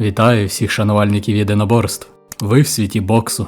Вітаю всіх шанувальників єдиноборств. Ви в світі боксу.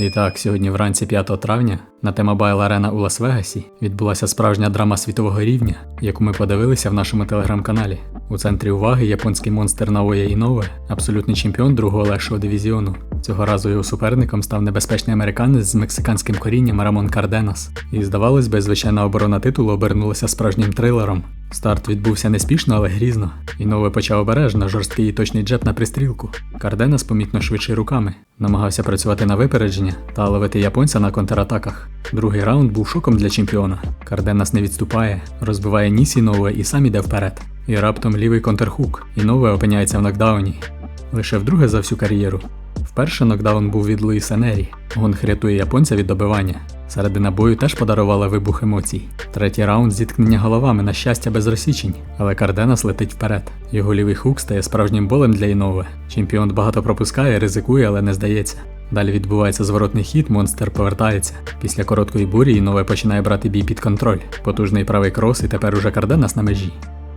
І так, сьогодні вранці 5 травня на T-Mobile Arena у Лас-Вегасі відбулася справжня драма світового рівня, яку ми подивилися в нашому телеграм-каналі. У центрі уваги японський монстр Наоя Інове, абсолютний чемпіон другого легшого дивізіону. Цього разу його суперником став небезпечний американець з мексиканським корінням Рамон Карденас. І здавалось би, звичайна оборона титулу обернулася справжнім трилером. Старт відбувся неспішно, але грізно. Інове почав обережно, жорсткий і точний джеб на пристрілку. Карденас помітно швидше руками, намагався працювати на випередження та ловити японця на контратаках. Другий раунд був шоком для чемпіона. Карденас не відступає, розбиває ніс Інове і сам іде вперед. І раптом лівий контрхук. Інове опиняється в нокдауні. Лише вдруге за всю кар'єру. Вперше нокдаун був від Луїса Нері. Гонг рятує японця від добивання. Середина бою теж подарувала вибух емоцій. Третій раунд зіткнення головами, на щастя, без розсічень, але Карденас летить вперед. Його лівий хук стає справжнім болем для Інове. Чемпіон багато пропускає, ризикує, але не здається. Далі відбувається зворотний хід, монстр повертається. Після короткої бурі Інове починає брати бій під контроль. Потужний правий крос, і тепер уже Карденас на межі.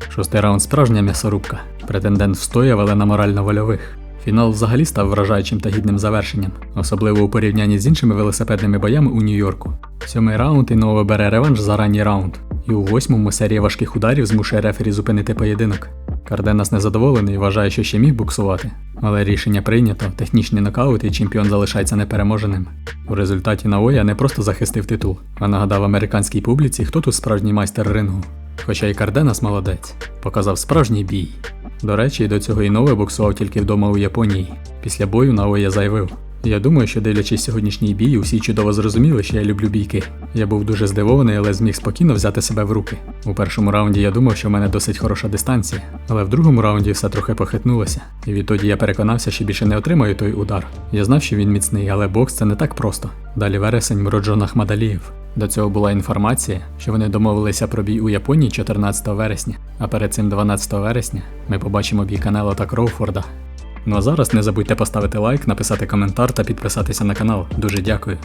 Шостий раунд справжня м'ясорубка. Претендент встояв, але на морально-вольових. Фінал взагалі став вражаючим та гідним завершенням, особливо у порівнянні з іншими велосипедними боями у Нью-Йорку. Сьомий раунд Іново бере реванш за ранній раунд, і у восьмому серія важких ударів змушує рефері зупинити поєдинок. Карденас незадоволений і вважає, що ще міг буксувати, але рішення прийнято, технічний нокаут і чемпіон залишається непереможеним. У результаті Наоя не просто захистив титул, а нагадав американській публіці, хто тут справжній майстер рингу. Хоча і Карденас молодець, показав справжній бій. До речі, до цього Інове боксував тільки вдома у Японії. Після бою Наоя заявив. Я думаю, що дивлячись сьогоднішній бій, усі чудово зрозуміли, що я люблю бійки. Я був дуже здивований, але зміг спокійно взяти себе в руки. У першому раунді я думав, що в мене досить хороша дистанція, але в другому раунді все трохи похитнулося, і відтоді я переконався, що більше не отримаю той удар. Я знав, що він міцний, але бокс це не так просто. Далі вересень Мроджон Ахмадалієв. До цього була інформація, що вони домовилися про бій у Японії 14 вересня, а перед цим 12 вересня ми побачимо бій канала та Кроуфорда. Ну а зараз не забудьте поставити лайк, написати коментар та підписатися на канал. Дуже дякую.